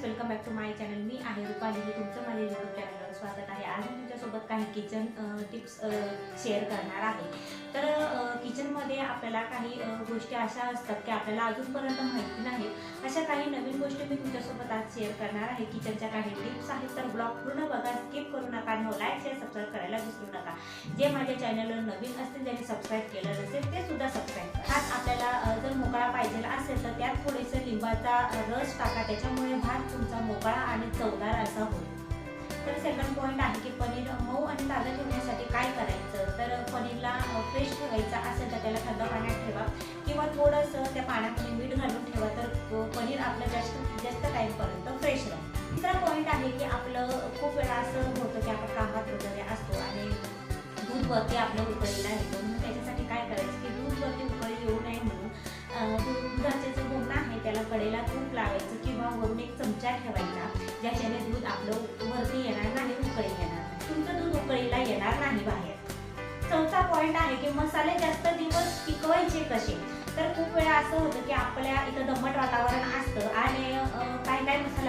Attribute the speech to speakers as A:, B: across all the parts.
A: Friends welcome back to my channel मी आहे रुपाली मी तुमचं माझ्या यूट्यूब चॅनलवर स्वागत आहे. आज मी तुमच्यासोबत काही किचन टिप्स शेअर करणार आहे. तर किचनमध्ये आपल्याला काही गोष्टी अशा असतात की आपल्याला अजूनपर्यंत माहिती नाही. अशा काही नवीन गोष्टी मी तुमच्यासोबत आज शेअर करणार आहे. किचनच्या काही टिप्स आहेत तर ब्लॉग पूर्ण बघा स्किप करू नका नो लाईक शेअर सबस्क्राईब करायला विसरू नका. जे माझ्या चॅनलवर नवीन असतील ज्यांनी सबस्क्राईब केलं नसेल ते सुद्धा सबस्क्राईब करा. पाहिजे असेल तर त्यात थोडेसे लिंबाचा रस टाका. त्याच्यामुळे भात तुमचा मोकळा आणि चवदार असा होईल. तर सेकंड पॉईंट आहे की पनीर मऊ आणि ताजं ठेवण्यासाठी काय करायचं? तर पनीरला फ्रेश ठेवायचं असेल तर त्याला थंड पाण्यात ठेवा. किंवा थोडंसं त्या पाण्यामध्ये मीठ घालून ठेवा. तर पनीर आपलं जास्त जास्त टाईमपर्यंत फ्रेश राहील. तिसरा पॉईंट आहे की आपलं खूप वेळा असं होतं की आपण कामात वगैरे असतो आणि दूध वरती आपलं उकळीला येतो ठेवायचा. ज्याच्याने दूध आपलं वरती येणार नाही उकळी येणार तुमचं दूध उकळीला येणार नाही बाहेर. चौथा पॉइंट आहे की मसाले जास्त दिवस टिकवायचे कसे? तर खूप वेळा असं होतं की आपल्या इथं दमट वातावरण असतं आणि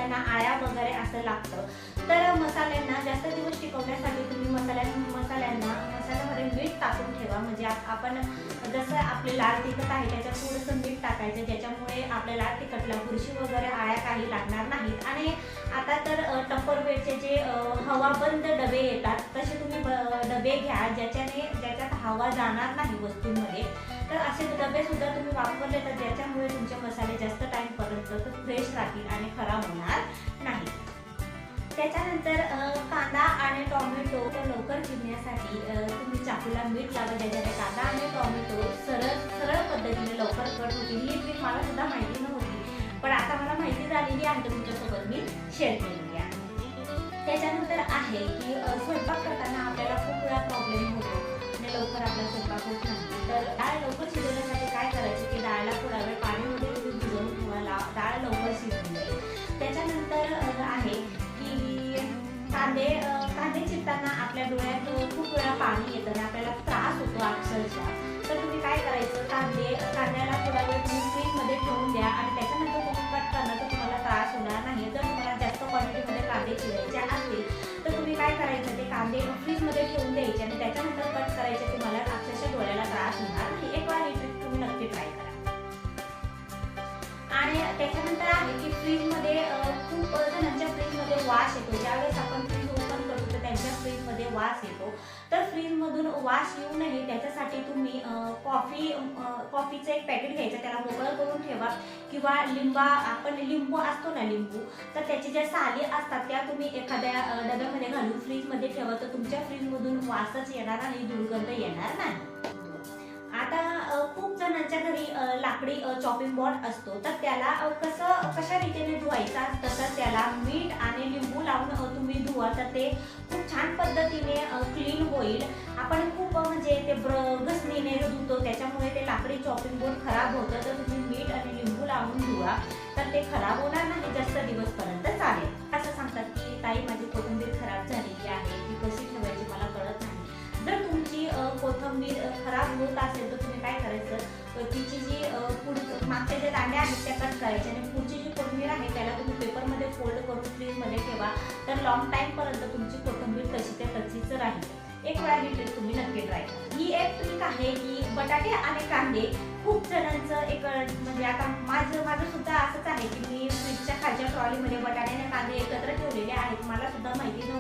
A: मसाल्यांना आळ्या वगैरे असं लागतं. तर मसाल्यांना जास्त दिवस टिकवण्यासाठी तुम्ही मसाल्या मसाल्यांना मसाल्यामध्ये मीठ टाकून ठेवा. म्हणजे आपण जसं आपले लाल तिखट आहे त्याच्यात थोडंसं मीठ टाकायचं ज्याच्यामुळे आपल्या लाल तिखटला बुरशी वगैरे आळ्या काही लागणार नाहीत. आणि आता तर टप्परवेटचे जे हवाबंद डबे येतात तसे तुम्ही ब- डबे घ्या ज्याच्याने ज्याच्यात हवा जाणार नाही वस्तूंमध्ये. तर असे डबे सुद्धा तुम्ही वापरले तर ज्याच्यामुळे तुमचे मसाले जास्त फ्रेश राहतील आणि खराब होणार नाही. त्याच्यानंतर कांदा आणि टॉमॅटो लवकर चिरण्यासाठी तुम्ही चाकूला मीठ लावा ज्याच्याने कांदा आणि टोमॅटो सरळ सरळ पद्धतीने लवकर कट होतील. ही ट्रिक मला सुद्धा माहिती नव्हती. पण आता मला माहिती झालेली आहे तुमच्यासोबत. मी शेअर केलेली आहे. त्याच्यानंतर आहे की स्वयंपाक करताना आपल्याला खूप वेळा प्रॉब्लेम होतो. आणि लवकर आपला स्वयंपाक होत नाही. तर काय लवकर शिजवण्यासाठी काय करायचं? कांदे कांदे चिरताना आपल्या डोळ्यात खूप वेळा पाणी येतं आणि आपल्याला त्रास होतो अक्षरशः. तर तुम्ही काय करायचं? कांदे कांद्याला थोडा वेळ तुम्ही फ्रीजमध्ये ठेवून द्या आणि त्याच्यानंतर तुम्ही कट करणं तर तुम्हाला त्रास होणार नाही जर तुम्हाला जास्त क्वांटिटीमध्ये कांदे चिरायचे असतील तर तुम्ही काय करायचं? ते कांदे फ्रीजमध्ये ठेवून द्यायचे आणि त्याच्यानंतर कट करायचे. तुम्हाला अक्षरशः डोळ्याला त्रास होणार नाही. एक वेळा ही ट्रिक तुम्ही नक्की ट्राय करा. आणि त्याच्यानंतर आहे की फ्रीजमध्ये खूप जणांच्या फ्रीजमध्ये वास येतो. ज्यावेळेस फ्रीजमधून वास येऊ नये त्याच्यासाठी तुम्ही कॉफी कॉफीचं एक पॅकेट घ्यायचं त्याला मोकळं करून ठेवा. किंवा लिंबा आपण लिंबू असतो ना लिंबू तर त्याची ज्या साली असतात त्या तुम्ही एखाद्या डब्यामध्ये घालून फ्रीजमध्ये ठेवा तर तुमच्या फ्रीजमधून वासच येणार आणि दुर्गंध येणार नाही. आता खूप जणांच्या घरी लाकडी चॉपिंग बोर्ड असतो. तर त्याला कसं कशा रीतीने धुवायचं असतं तर त्याला मीठ आता ते खूप छान पद्धतीने क्लीन होईल. आपण खूप म्हणजे ते ब्र घसणीने धुतो त्याच्यामुळे ते लाकडी चॉपिंग बोर्ड खराब होतं. तर तुम्ही मीठ आणि लिंबू लावून धुवा. तर ते खराब होणार नाही जास्त दिवसपर्यंत चालेल. असं सांगतात की ताई माझी कोथिंबीर खराब झालेली आहे. ती कशी ठेवायची मला कळत नाही. जर तुमची कोथिंबीर खराब होत असेल तर तुम्ही काय करायचं? तिची जी पुढ मागच्या ज्या दांड्या आहेत त्या कट करायच्या आणि लॉंग टाईमपर्यंत तुमची कोथिंबीर तशी त्या तशीच राहील. एक वेळा ही ट्रिक तुम्ही नक्की ट्राय करा. ही एक ट्रिक आहे की बटाटे आणि कांदे खूप जणांचं एक म्हणजे आता माझं माझं सुद्धा असंच आहे की मी फ्रीजच्या खालच्या ट्रॉलीमध्ये बटाटे आणि कांदे एकत्र ठेवलेले आहेत. मला सुद्धा माहिती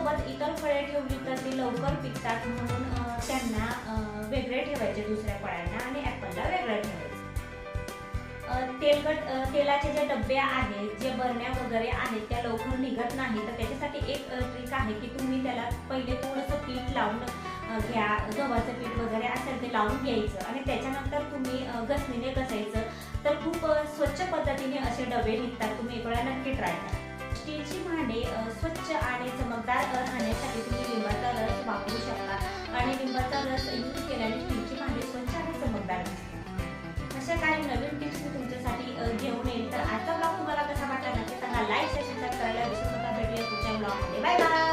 A: सोबत इतर फळे ठेवली तर ती लवकर पिकतात म्हणून त्यांना वेगळे ठेवायचे दुसऱ्या फळांना आणि ॲपलला वेगळं ठेवायचं. तेलकट तेलाचे जे डबे आहेत जे बरण्या वगैरे आहेत त्या लवकर निघत नाही तर त्याच्यासाठी एक ट्रिक आहे की तुम्ही त्याला पहिले थोडंसं पीठ लावून घ्या. गव्हाचं पीठ वगैरे असेल ते लावून घ्यायचं आणि त्याच्यानंतर तुम्ही घसणीने घसायचं. तर खूप स्वच्छ पद्धतीने असे डबे निघतात. तुम्ही एक वेळा नक्की ट्राय करा. स्टीलची भांडे स्वच्छ आणि चमकदार राहण्यासाठी तुम्ही लिंबाचा रस वापरू शकता. आणि लिंबाचा रस यूज केल्याने तुमची भांडी स्वच्छ आणि चमकदार दिसतात. अशा काही नवीन टिप्स मी तुमच्यासाठी घेऊन येईल. तर आजचा ब्लॉग तुम्हाला कसा वाटला नक्की सांगा. लाईक सबस्क्राईब करायला विसरू नका. भेटूया पुढच्या ब्लॉगमध्ये बाय बाय